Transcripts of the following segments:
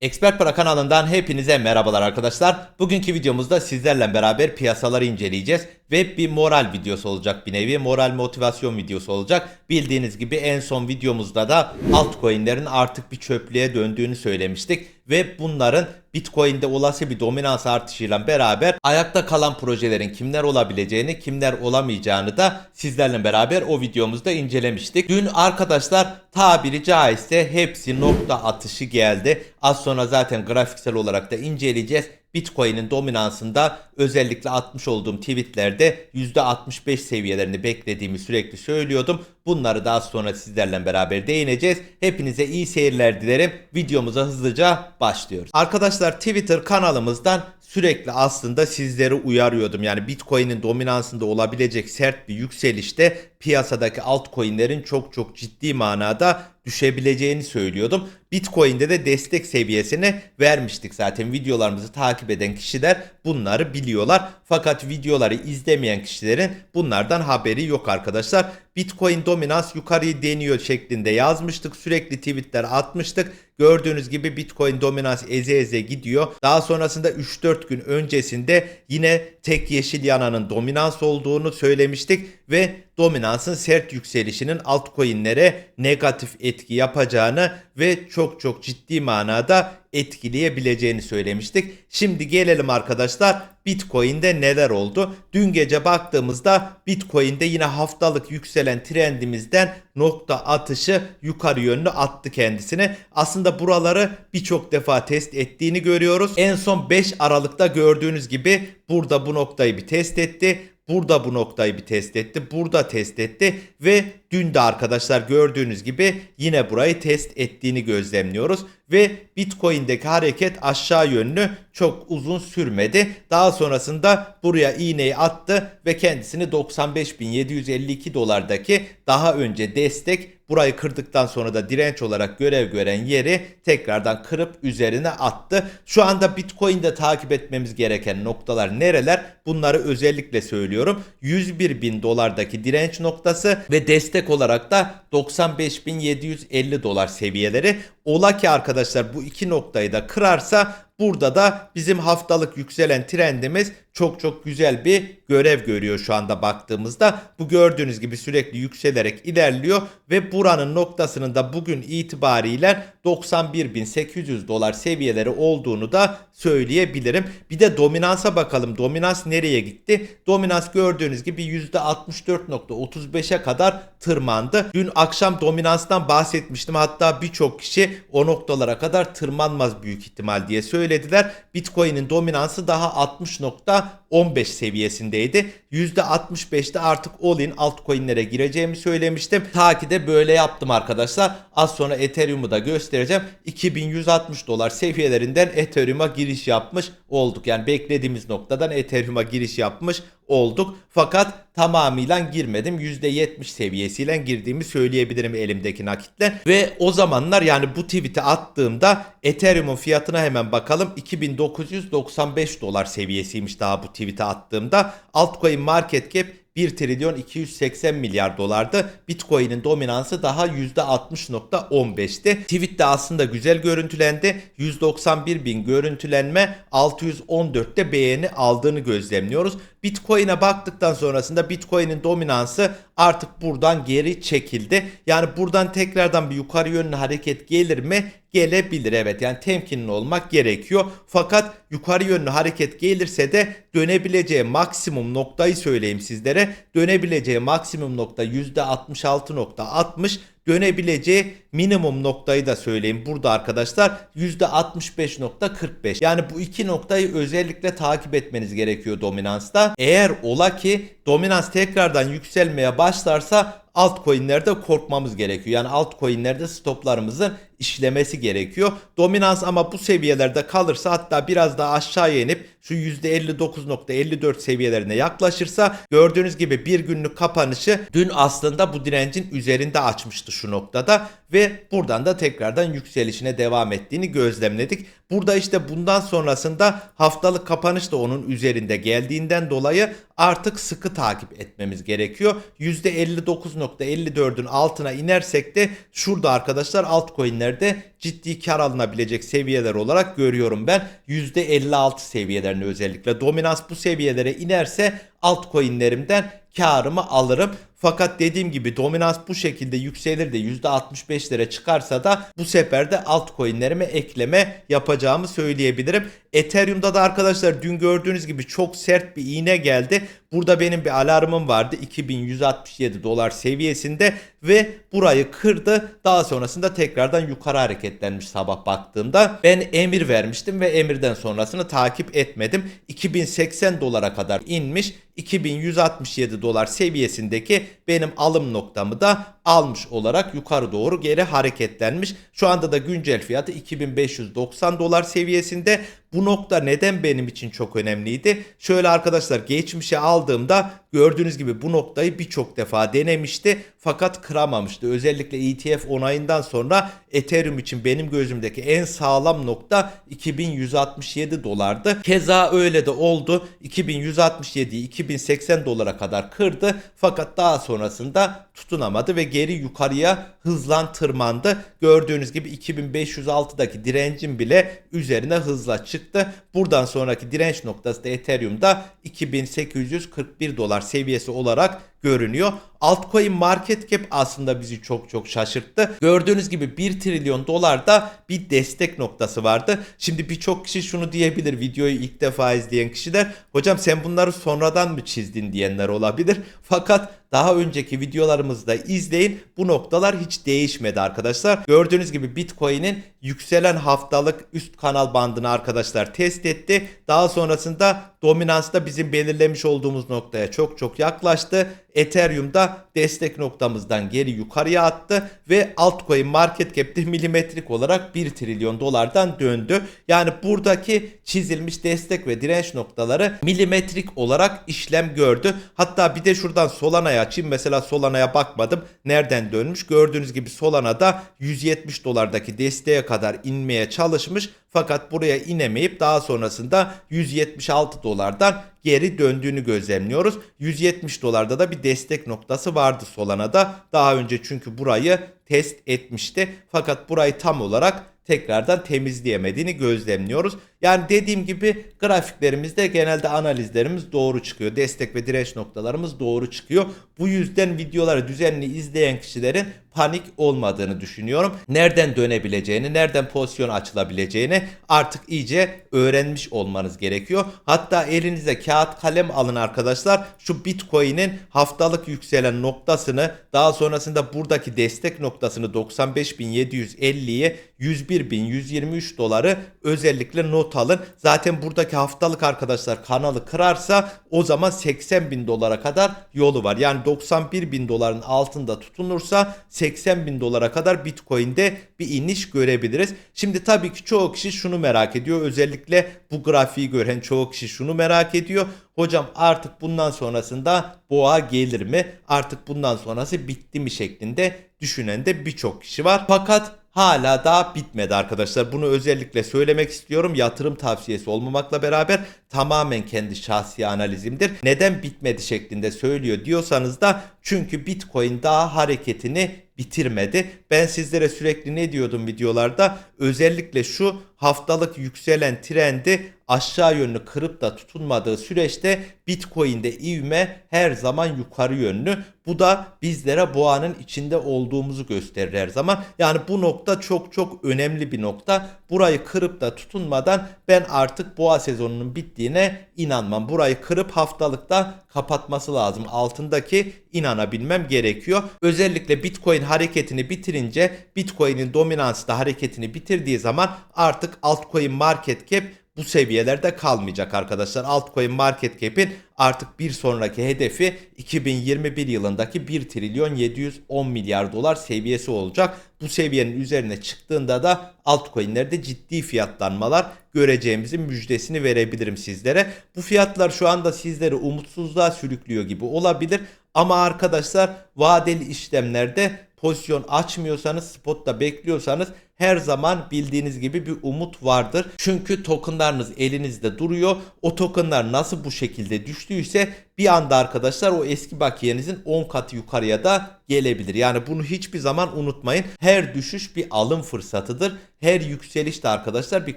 Expert Para kanalından hepinize merhabalar arkadaşlar. Bugünkü videomuzda sizlerle beraber piyasaları inceleyeceğiz ve bir moral videosu olacak bir nevi. Moral motivasyon videosu olacak. Bildiğiniz gibi en son videomuzda da altcoin'lerin artık bir çöplüğe döndüğünü söylemiştik ve bunların Bitcoin'de olası bir dominans artışıyla beraber ayakta kalan projelerin kimler olabileceğini, kimler olamayacağını da sizlerle beraber o videomuzda incelemiştik. Dün arkadaşlar tabiri caizse hepsi nokta atışı geldi. Az sonra zaten grafiksel olarak da inceleyeceğiz. Bitcoin'in dominansında özellikle atmış olduğum tweetlerde %65 seviyelerini beklediğimi sürekli söylüyordum. Bunları daha sonra sizlerle beraber değineceğiz. Hepinize iyi seyirler dilerim. Videomuza hızlıca başlıyoruz. Arkadaşlar Twitter kanalımızdan sürekli aslında sizleri uyarıyordum. Yani Bitcoin'in dominansında olabilecek sert bir yükselişte piyasadaki altcoin'lerin çok çok ciddi manada düşebileceğini söylüyordum. Bitcoin'de de destek seviyesini vermiştik zaten. Videolarımızı takip eden kişiler bunları biliyorlar. Fakat videoları izlemeyen kişilerin bunlardan haberi yok arkadaşlar. Bitcoin dominans yukarıyı deniyor şeklinde yazmıştık. Sürekli tweetler atmıştık. Gördüğünüz gibi Bitcoin dominans eze eze gidiyor. Daha sonrasında 3-4 gün öncesinde yine tek yeşil yananın dominans olduğunu söylemiştik ve dominansın sert yükselişinin altcoin'lere negatif etki yapacağını ve çok çok ciddi manada etkileyebileceğini söylemiştik. Şimdi gelelim arkadaşlar Bitcoin'de neler oldu? Dün gece baktığımızda Bitcoin'de yine haftalık yükselen trendimizden nokta atışı yukarı yönlü attı kendisini. Aslında buraları birçok defa test ettiğini görüyoruz. En son 5 Aralık'ta gördüğünüz gibi burada bu noktayı bir test etti. Burada bu noktayı bir test etti. Burada test etti ve dün de arkadaşlar gördüğünüz gibi yine burayı test ettiğini gözlemliyoruz ve Bitcoin'deki hareket aşağı yönlü çok uzun sürmedi. Daha sonrasında buraya iğneyi attı ve kendisini 95.752 dolardaki daha önce destek burayı kırdıktan sonra da direnç olarak görev gören yeri tekrardan kırıp üzerine attı. Şu anda Bitcoin'de takip etmemiz gereken noktalar nereler? Bunları özellikle söylüyorum. 101 bin dolardaki direnç noktası ve destek olarak da 95.750 dolar seviyeleri. Ola ki arkadaşlar bu iki noktayı da kırarsa Burada da bizim haftalık yükselen trendimiz çok çok güzel bir görev görüyor şu anda baktığımızda. Bu gördüğünüz gibi sürekli yükselerek ilerliyor ve buranın noktasının da bugün itibariyle 91.800 dolar seviyeleri olduğunu da söyleyebilirim. Bir de dominansa bakalım. Dominans nereye gitti? Dominans gördüğünüz gibi %64.35'e kadar tırmandı. Dün akşam dominanstan bahsetmiştim. Hatta birçok kişi o noktalara kadar tırmanmaz büyük ihtimal diye söylediler. Bitcoin'in dominansı daha 60.15 seviyesindeydi. %65'te artık all in altcoin'lere gireceğimi söylemiştim. Ta ki de böyle yaptım arkadaşlar. Az sonra Ethereum'u da göstereceğim. 2160 dolar seviyelerinden Ethereum'a giriş yapmış olduk. Yani beklediğimiz noktadan Ethereum'a giriş yapmış olduk. Fakat tamamıyla girmedim. %70 seviyesiyle girdiğimi söyleyebilirim elimdeki nakitle. Ve o zamanlar yani bu tweet'i attığımda Ethereum'un fiyatına hemen bakalım. 2995 dolar seviyesiymiş daha bu tweet'i attığımda. Altcoin market cap 1 trilyon 280 milyar dolardı. Bitcoin'in dominansı daha %60.15'ti. Tweet de aslında güzel görüntülendi. 191 bin görüntülenme 614'te beğeni aldığını gözlemliyoruz. Bitcoin'e baktıktan sonrasında Bitcoin'in dominansı artık buradan geri çekildi. Yani buradan tekrardan bir yukarı yönlü hareket gelir mi? Gelebilir evet yani temkinli olmak gerekiyor. Fakat yukarı yönlü hareket gelirse de dönebileceği maksimum noktayı söyleyeyim sizlere. Dönebileceği maksimum nokta %66.60 dönebileceği minimum noktayı da söyleyeyim burada arkadaşlar. %65.45 yani bu iki noktayı özellikle takip etmeniz gerekiyor dominansta. Eğer ola ki dominans tekrardan yükselmeye başlarsa altcoin'lerde korkmamız gerekiyor. Yani altcoin'lerde stoplarımızın işlemesi gerekiyor. Dominans ama bu seviyelerde kalırsa hatta biraz daha aşağıya inip şu %59.54 seviyelerine yaklaşırsa gördüğünüz gibi bir günlük kapanışı dün aslında bu direncin üzerinde açmıştı şu noktada ve buradan da tekrardan yükselişine devam ettiğini gözlemledik. Burada işte bundan sonrasında haftalık kapanış da onun üzerinde geldiğinden dolayı artık sıkı takip etmemiz gerekiyor. %59.54'ün altına inersek de şurada arkadaşlar altcoin'lerde ciddi kar alınabilecek seviyeler olarak görüyorum ben. %56 seviyelerini özellikle. Dominans bu seviyelere inerse altcoin'lerimden karımı alırım. Fakat dediğim gibi dominans bu şekilde yükselir de %65'lere çıkarsa da bu sefer de altcoin'lerime ekleme yapacağımı söyleyebilirim. Ethereum'da da arkadaşlar dün gördüğünüz gibi çok sert bir iğne geldi. Burada benim bir alarmım vardı 2167 dolar seviyesinde ve burayı kırdı. Daha sonrasında tekrardan yukarı hareketlenmiş sabah baktığımda. Ben emir vermiştim ve emirden sonrasını takip etmedim. 2080 dolara kadar inmiş. 2167 dolar seviyesindeki benim alım noktamı da almış olarak yukarı doğru geri hareketlenmiş. Şu anda da güncel fiyatı 2590 dolar seviyesinde. Bu nokta neden benim için çok önemliydi? Şöyle arkadaşlar geçmişe aldığımda gördüğünüz gibi bu noktayı birçok defa denemişti fakat kıramamıştı. Özellikle ETF onayından sonra Ethereum için benim gözümdeki en sağlam nokta 2167 dolardı. Keza öyle de oldu. 2167'yi 2080 dolara kadar kırdı fakat daha sonrasında tutunamadı ve geri yukarıya hızlan tırmandı. Gördüğünüz gibi 2506'daki direncin bile üzerine hızla çıktı. Buradan sonraki direnç noktası da Ethereum'da 2841 dolar seviyesi olarak görünüyor. Altcoin market cap aslında bizi çok çok şaşırttı. Gördüğünüz gibi 1 trilyon dolarda bir destek noktası vardı. Şimdi birçok kişi şunu diyebilir videoyu ilk defa izleyen kişiler. Hocam sen bunları sonradan mı çizdin diyenler olabilir. Fakat daha önceki videolarımızda izleyin. Bu noktalar hiç değişmedi arkadaşlar. Gördüğünüz gibi Bitcoin'in yükselen haftalık üst kanal bandını arkadaşlar test etti. Daha sonrasında dominansta bizim belirlemiş olduğumuz noktaya çok çok yaklaştı. Ethereum'da destek noktamızdan geri yukarıya attı ve altcoin market cap'te milimetrik olarak 1 trilyon dolardan döndü. Yani buradaki çizilmiş destek ve direnç noktaları milimetrik olarak işlem gördü. Hatta bir de şuradan Solana'ya açayım. Mesela Solana'ya bakmadım. Nereden dönmüş? Gördüğünüz gibi Solana'da 170 dolardaki desteğe kadar inmeye çalışmış. Fakat buraya inemeyip daha sonrasında 176 dolardan geri döndüğünü gözlemliyoruz. 170 dolarda da bir destek noktası vardı Solana'da. Daha önce çünkü burayı test etmişti. Fakat burayı tam olarak tekrardan temizleyemediğini gözlemliyoruz. Yani dediğim gibi grafiklerimizde genelde analizlerimiz doğru çıkıyor. Destek ve direnç noktalarımız doğru çıkıyor. Bu yüzden videoları düzenli izleyen kişilerin panik olmadığını düşünüyorum. Nereden dönebileceğini, nereden pozisyon açılabileceğini artık iyice öğrenmiş olmanız gerekiyor. Hatta elinize kağıt kalem alın arkadaşlar. Şu Bitcoin'in haftalık yükselen noktasını daha sonrasında buradaki destek noktasını 95.750'ye 101.123 doları özellikle not alın. Zaten buradaki haftalık arkadaşlar kanalı kırarsa o zaman 80.000 dolara kadar yolu var. Yani 91.000 doların altında tutunursa 80.000 dolara kadar Bitcoin'de bir iniş görebiliriz. Şimdi tabii ki çoğu kişi şunu merak ediyor. Özellikle bu grafiği gören çoğu kişi şunu merak ediyor. Hocam artık bundan sonrasında boğa gelir mi? Artık bundan sonrası bitti mi şeklinde düşünen de birçok kişi var. Fakat hala daha bitmedi arkadaşlar. Bunu özellikle söylemek istiyorum. Yatırım tavsiyesi olmamakla beraber tamamen kendi şahsi analizimdir. Neden bitmedi şeklinde söylüyor diyorsanız da çünkü Bitcoin daha hareketini bitirmedi. Ben sizlere sürekli ne diyordum videolarda? Özellikle şu haftalık yükselen trendi aşağı yönlü kırıp da tutunmadığı süreçte Bitcoin'de ivme her zaman yukarı yönlü. Bu da bizlere boğanın içinde olduğumuzu gösterir her zaman. Yani bu nokta çok çok önemli bir nokta. Burayı kırıp da tutunmadan ben artık boğa sezonunun bittiğine inanmam. Burayı kırıp haftalıkta kapatması lazım. Altındaki inanabilmem gerekiyor. Özellikle Bitcoin hareketini bitirince Bitcoin'in dominansı da hareketini bitirdiği zaman artık altcoin market cap bu seviyelerde kalmayacak arkadaşlar. Altcoin market cap'in artık bir sonraki hedefi 2021 yılındaki 1 trilyon 710 milyar dolar seviyesi olacak. Bu seviyenin üzerine çıktığında da altcoin'lerde ciddi fiyatlanmalar göreceğimizin müjdesini verebilirim sizlere. Bu fiyatlar şu anda sizleri umutsuzluğa sürüklüyor gibi olabilir. Ama arkadaşlar vadeli işlemlerde pozisyon açmıyorsanız spotta bekliyorsanız her zaman bildiğiniz gibi bir umut vardır. Çünkü tokenlarınız elinizde duruyor. O tokenlar nasıl bu şekilde düştüyse bir anda arkadaşlar o eski bakiyenizin 10 katı yukarıya da gelebilir. Yani bunu hiçbir zaman unutmayın. Her düşüş bir alım fırsatıdır. Her yükseliş de arkadaşlar bir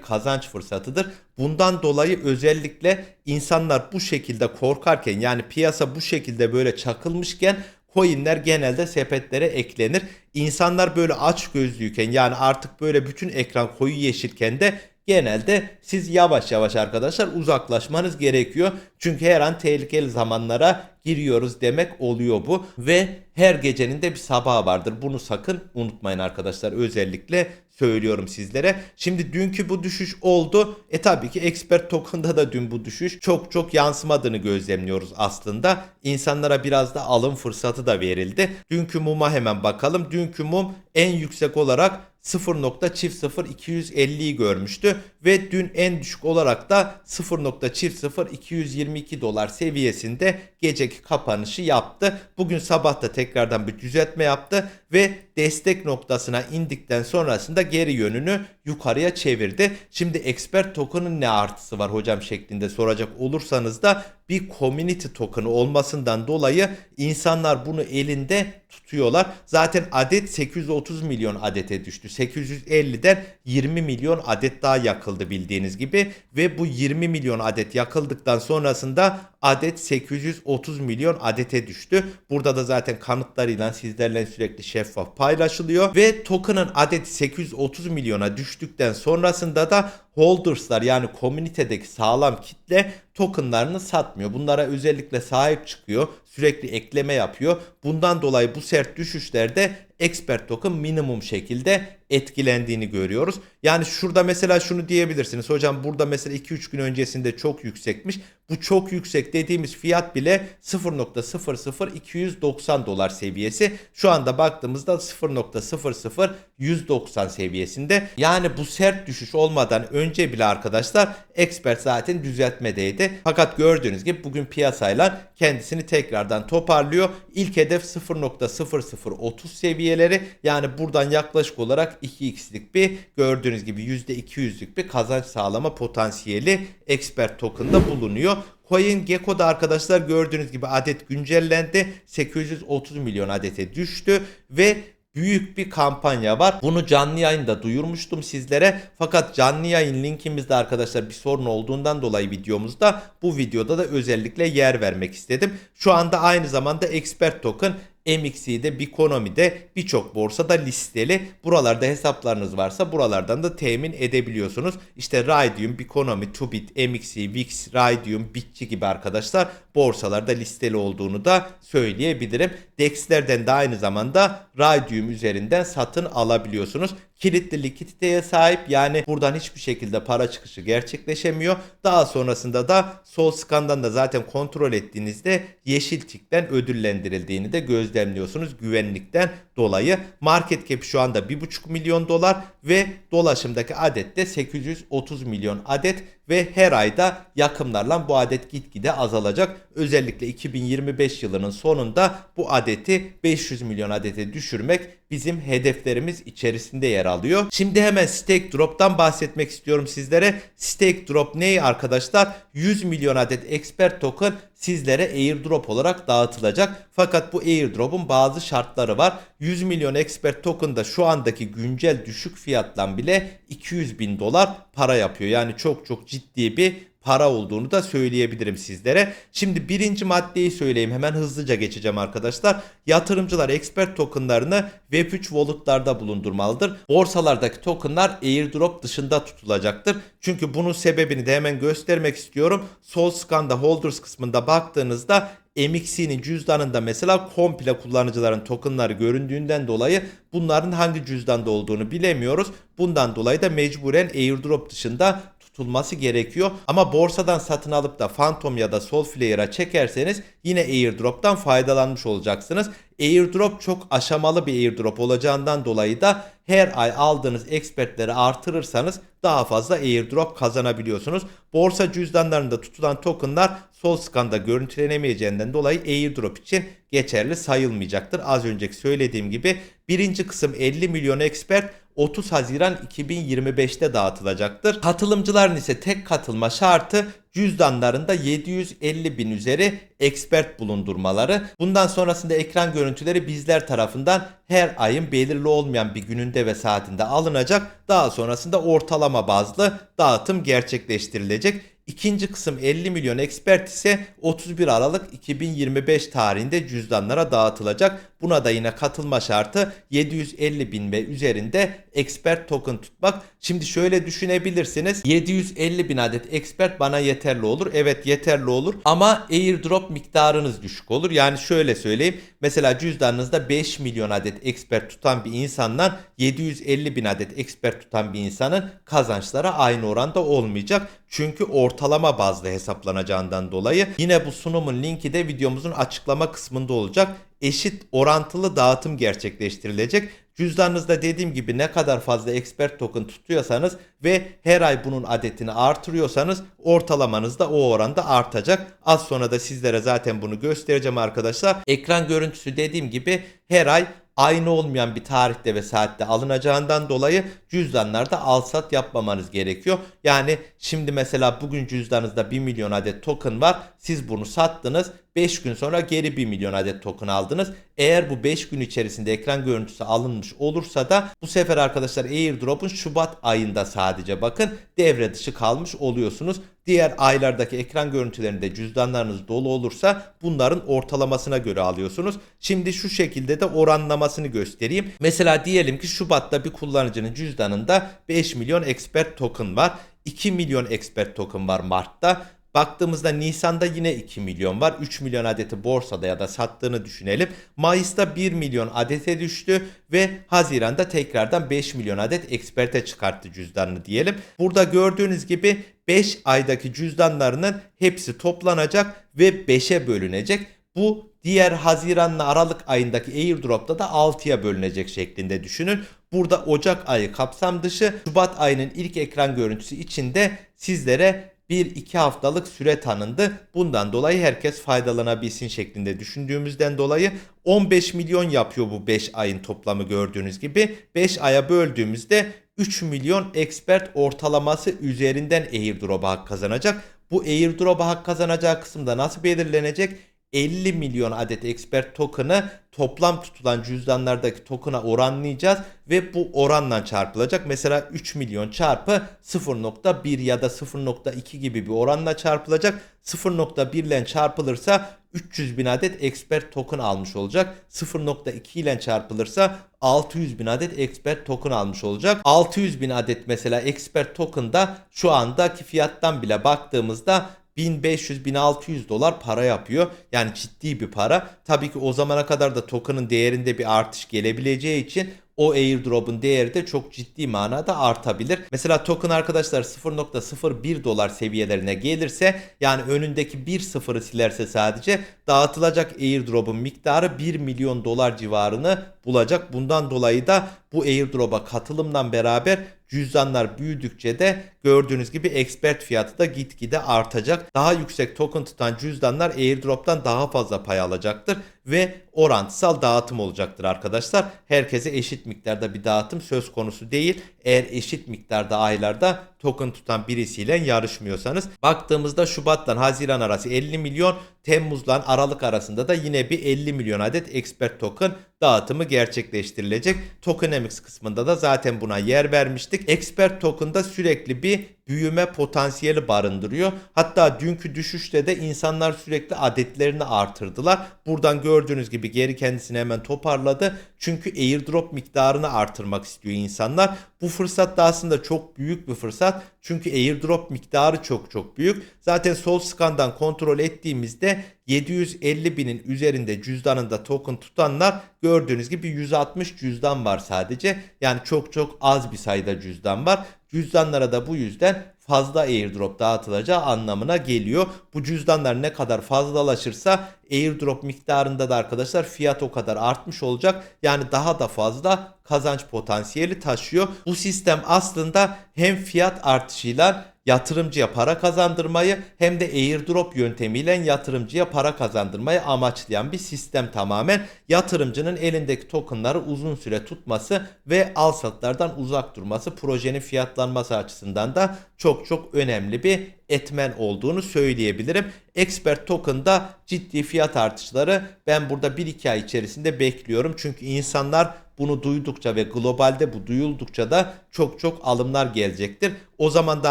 kazanç fırsatıdır. Bundan dolayı özellikle insanlar bu şekilde korkarken yani piyasa bu şekilde böyle çakılmışken coinler genelde sepetlere eklenir. İnsanlar böyle aç gözlüyken yani artık böyle bütün ekran koyu yeşilken de genelde siz yavaş yavaş arkadaşlar uzaklaşmanız gerekiyor. Çünkü her an tehlikeli zamanlara giriyoruz demek oluyor bu. Ve her gecenin de bir sabahı vardır. Bunu sakın unutmayın arkadaşlar. Özellikle söylüyorum sizlere. Şimdi dünkü bu düşüş oldu. E tabii ki expert token'da da dün bu düşüş çok çok yansımadığını gözlemliyoruz aslında. İnsanlara biraz da alım fırsatı da verildi. Dünkü muma hemen bakalım. Dünkü mum en yüksek olarak 0.00250'yi görmüştü ve dün en düşük olarak da 0.00222 dolar seviyesinde geceki kapanışı yaptı. Bugün sabah da tekrardan bir düzeltme yaptı ve destek noktasına indikten sonrasında geri yönünü yukarıya çevirdi. Şimdi expert token'ın ne artısı var hocam şeklinde soracak olursanız da bir community token'ı olmasından dolayı insanlar bunu elinde tutuyorlar. Zaten adet 830 milyon adete düştü. 850'den 20 milyon adet daha yakıldı bildiğiniz gibi ve bu 20 milyon adet yakıldıktan sonrasında adet 830 milyon adete düştü. Burada da zaten kanıtlarıyla sizlerle sürekli şeffaf paylaşılıyor ve token'ın adeti 830 milyona düştükten sonrasında da holders'lar yani komünitedeki sağlam kitle tokenlarını satmıyor. Bunlara özellikle sahip çıkıyor. Sürekli ekleme yapıyor. Bundan dolayı bu sert düşüşlerde expert token minimum şekilde etkilendiğini görüyoruz. Yani şurada mesela şunu diyebilirsiniz. Hocam burada mesela 2-3 gün öncesinde çok yüksekmiş. Bu çok yüksek dediğimiz fiyat bile 0.00290 dolar seviyesi. Şu anda baktığımızda 0.00190 seviyesinde. Yani bu sert düşüş olmadan önce bile arkadaşlar expert zaten düzeltmedeydi. Fakat gördüğünüz gibi bugün piyasayla kendisini tekrardan toparlıyor. İlk hedef 0.0030 seviyeleri. Yani buradan yaklaşık olarak 2x'lik bir gördüğünüz gibi %200'lük bir kazanç sağlama potansiyeli expert token'da bulunuyor. Coin Gecko'da arkadaşlar gördüğünüz gibi adet güncellendi. 830 milyon adete düştü ve büyük bir kampanya var. Bunu canlı yayında duyurmuştum sizlere. Fakat canlı yayın linkimizde arkadaşlar bir sorun olduğundan dolayı videomuzda bu videoda da özellikle yer vermek istedim. Şu anda aynı zamanda Expert Token MXC'de, Bikonomi'de birçok borsada listeli. Buralarda hesaplarınız varsa buralardan da temin edebiliyorsunuz. İşte Raydium, Bikonomi, Tubit, MXC, VIX, Raydium, Bitçi gibi arkadaşlar borsalarda listeli olduğunu da söyleyebilirim. DEX'lerden de aynı zamanda Raydium üzerinden satın alabiliyorsunuz kilitli likiditeye sahip yani buradan hiçbir şekilde para çıkışı gerçekleşemiyor. Daha sonrasında da sol skandan da zaten kontrol ettiğinizde yeşil tikten ödüllendirildiğini de gözlemliyorsunuz güvenlikten dolayı. Market cap şu anda 1,5 milyon dolar ve dolaşımdaki adet de 830 milyon adet ve her ayda yakımlarla bu adet gitgide azalacak. Özellikle 2025 yılının sonunda bu adeti 500 milyon adete düşürmek bizim hedeflerimiz içerisinde yer alıyor. Şimdi hemen Stake Drop'tan bahsetmek istiyorum sizlere. Stake Drop neyi arkadaşlar? 100 milyon adet expert token sizlere airdrop olarak dağıtılacak. Fakat bu airdrop'un bazı şartları var. 100 milyon expert token da şu andaki güncel düşük fiyattan bile 200 bin dolar para yapıyor. Yani çok çok ciddi bir para olduğunu da söyleyebilirim sizlere. Şimdi birinci maddeyi söyleyeyim hemen hızlıca geçeceğim arkadaşlar. Yatırımcılar expert tokenlarını Web3 wallet'larda bulundurmalıdır. Borsalardaki tokenlar airdrop dışında tutulacaktır. Çünkü bunun sebebini de hemen göstermek istiyorum. Sol skanda holders kısmında baktığınızda MXC'nin cüzdanında mesela komple kullanıcıların tokenları göründüğünden dolayı bunların hangi cüzdanda olduğunu bilemiyoruz. Bundan dolayı da mecburen airdrop dışında tutulması gerekiyor. Ama borsadan satın alıp da Phantom ya da Solflare'a çekerseniz yine airdrop'tan faydalanmış olacaksınız. airdrop çok aşamalı bir airdrop olacağından dolayı da her ay aldığınız expertleri artırırsanız daha fazla airdrop kazanabiliyorsunuz. Borsa cüzdanlarında tutulan tokenlar sol skanda görüntülenemeyeceğinden dolayı airdrop için geçerli sayılmayacaktır. Az önceki söylediğim gibi birinci kısım 50 milyon expert 30 Haziran 2025'te dağıtılacaktır. Katılımcıların ise tek katılma şartı cüzdanlarında 750 bin üzeri expert bulundurmaları. Bundan sonrasında ekran görüntüleri bizler tarafından her ayın belirli olmayan bir gününde ve saatinde alınacak. Daha sonrasında ortalama bazlı dağıtım gerçekleştirilecek. İkinci kısım 50 milyon expert ise 31 Aralık 2025 tarihinde cüzdanlara dağıtılacak. Buna da yine katılma şartı 750 bin ve üzerinde expert token tutmak. Şimdi şöyle düşünebilirsiniz. 750 bin adet expert bana yeterli olur. Evet yeterli olur ama airdrop miktarınız düşük olur. Yani şöyle söyleyeyim. Mesela cüzdanınızda 5 milyon adet expert tutan bir insandan 750 bin adet expert tutan bir insanın kazançları aynı oranda olmayacak. Çünkü ortalama bazlı hesaplanacağından dolayı yine bu sunumun linki de videomuzun açıklama kısmında olacak. Eşit orantılı dağıtım gerçekleştirilecek. Cüzdanınızda dediğim gibi ne kadar fazla expert token tutuyorsanız ve her ay bunun adetini artırıyorsanız ortalamanız da o oranda artacak. Az sonra da sizlere zaten bunu göstereceğim arkadaşlar. Ekran görüntüsü dediğim gibi her ay aynı olmayan bir tarihte ve saatte alınacağından dolayı cüzdanlarda al sat yapmamanız gerekiyor. Yani şimdi mesela bugün cüzdanınızda 1 milyon adet token var. Siz bunu sattınız. 5 gün sonra geri 1 milyon adet token aldınız. Eğer bu 5 gün içerisinde ekran görüntüsü alınmış olursa da bu sefer arkadaşlar airdrop'un Şubat ayında sadece bakın devre dışı kalmış oluyorsunuz. Diğer aylardaki ekran görüntülerinde cüzdanlarınız dolu olursa bunların ortalamasına göre alıyorsunuz. Şimdi şu şekilde de oranlamasını göstereyim. Mesela diyelim ki Şubat'ta bir kullanıcının cüzdanında 5 milyon expert token var. 2 milyon expert token var Mart'ta. Baktığımızda Nisan'da yine 2 milyon var. 3 milyon adeti borsada ya da sattığını düşünelim. Mayıs'ta 1 milyon adete düştü ve Haziran'da tekrardan 5 milyon adet eksperte çıkarttı cüzdanını diyelim. Burada gördüğünüz gibi 5 aydaki cüzdanlarının hepsi toplanacak ve 5'e bölünecek. Bu diğer Haziran'la Aralık ayındaki airdrop'ta da 6'ya bölünecek şeklinde düşünün. Burada Ocak ayı kapsam dışı Şubat ayının ilk ekran görüntüsü içinde sizlere 1-2 haftalık süre tanındı. Bundan dolayı herkes faydalanabilsin şeklinde düşündüğümüzden dolayı 15 milyon yapıyor bu 5 ayın toplamı gördüğünüz gibi. 5 aya böldüğümüzde 3 milyon expert ortalaması üzerinden airdrop'a hak kazanacak. Bu airdrop'a hak kazanacağı kısımda nasıl belirlenecek? 50 milyon adet expert token'ı toplam tutulan cüzdanlardaki token'a oranlayacağız ve bu oranla çarpılacak. Mesela 3 milyon çarpı 0.1 ya da 0.2 gibi bir oranla çarpılacak. 0.1 ile çarpılırsa 300 bin adet expert token almış olacak. 0.2 ile çarpılırsa 600 bin adet expert token almış olacak. 600 bin adet mesela expert token da şu andaki fiyattan bile baktığımızda 1500-1600 dolar para yapıyor. Yani ciddi bir para. Tabii ki o zamana kadar da token'ın değerinde bir artış gelebileceği için o airdrop'un değeri de çok ciddi manada artabilir. Mesela token arkadaşlar 0.01 dolar seviyelerine gelirse yani önündeki bir sıfırı silerse sadece dağıtılacak airdrop'un miktarı 1 milyon dolar civarını bulacak. Bundan dolayı da bu airdrop'a katılımdan beraber cüzdanlar büyüdükçe de gördüğünüz gibi expert fiyatı da gitgide artacak. Daha yüksek token tutan cüzdanlar airdrop'tan daha fazla pay alacaktır ve orantısal dağıtım olacaktır arkadaşlar. Herkese eşit miktarda bir dağıtım söz konusu değil. Eğer eşit miktarda aylarda token tutan birisiyle yarışmıyorsanız. Baktığımızda Şubat'tan Haziran arası 50 milyon, Temmuz'dan Aralık arasında da yine bir 50 milyon adet expert token dağıtımı gerçekleştirilecek. Tokenomics kısmında da zaten buna yer vermiştik. Expert token'da sürekli bir büyüme potansiyeli barındırıyor. Hatta dünkü düşüşte de insanlar sürekli adetlerini artırdılar. Buradan gördüğünüz gibi geri kendisini hemen toparladı. Çünkü airdrop miktarını artırmak istiyor insanlar. Bu fırsat da aslında çok büyük bir fırsat. Çünkü airdrop miktarı çok çok büyük. Zaten sol skandan kontrol ettiğimizde 750 binin üzerinde cüzdanında token tutanlar gördüğünüz gibi 160 cüzdan var sadece. Yani çok çok az bir sayıda cüzdan var. Cüzdanlara da bu yüzden fazla airdrop dağıtılacağı anlamına geliyor. Bu cüzdanlar ne kadar fazlalaşırsa airdrop miktarında da arkadaşlar fiyat o kadar artmış olacak. Yani daha da fazla kazanç potansiyeli taşıyor. Bu sistem aslında hem fiyat artışıyla yatırımcıya para kazandırmayı hem de airdrop yöntemiyle yatırımcıya para kazandırmayı amaçlayan bir sistem tamamen. Yatırımcının elindeki tokenları uzun süre tutması ve al satlardan uzak durması projenin fiyatlanması açısından da çok çok önemli bir etmen olduğunu söyleyebilirim. Expert Token'da ciddi fiyat artışları ben burada 1-2 ay içerisinde bekliyorum. Çünkü insanlar bunu duydukça ve globalde bu duyuldukça da çok çok alımlar gelecektir. O zaman da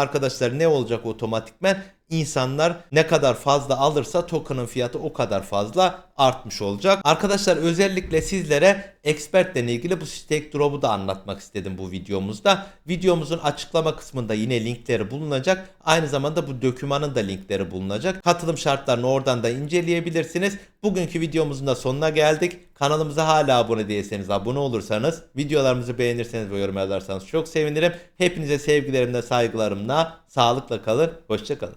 arkadaşlar ne olacak otomatikmen? İnsanlar ne kadar fazla alırsa token'ın fiyatı o kadar fazla artmış olacak. Arkadaşlar özellikle sizlere Expert'le ilgili bu stake drop'u da anlatmak istedim bu videomuzda. Videomuzun açıklama kısmında yine linkleri bulunacak. Aynı zamanda bu dokümanın da linkleri bulunacak. Katılım şartlarını oradan da inceleyebilirsiniz. Bugünkü videomuzun da sonuna geldik. Kanalımıza hala abone değilseniz abone olursanız, videolarımızı beğenirseniz ve yorum yazarsanız çok sevinirim. Hepinize sevgilerimle, saygılarımla, sağlıkla kalın, hoşçakalın.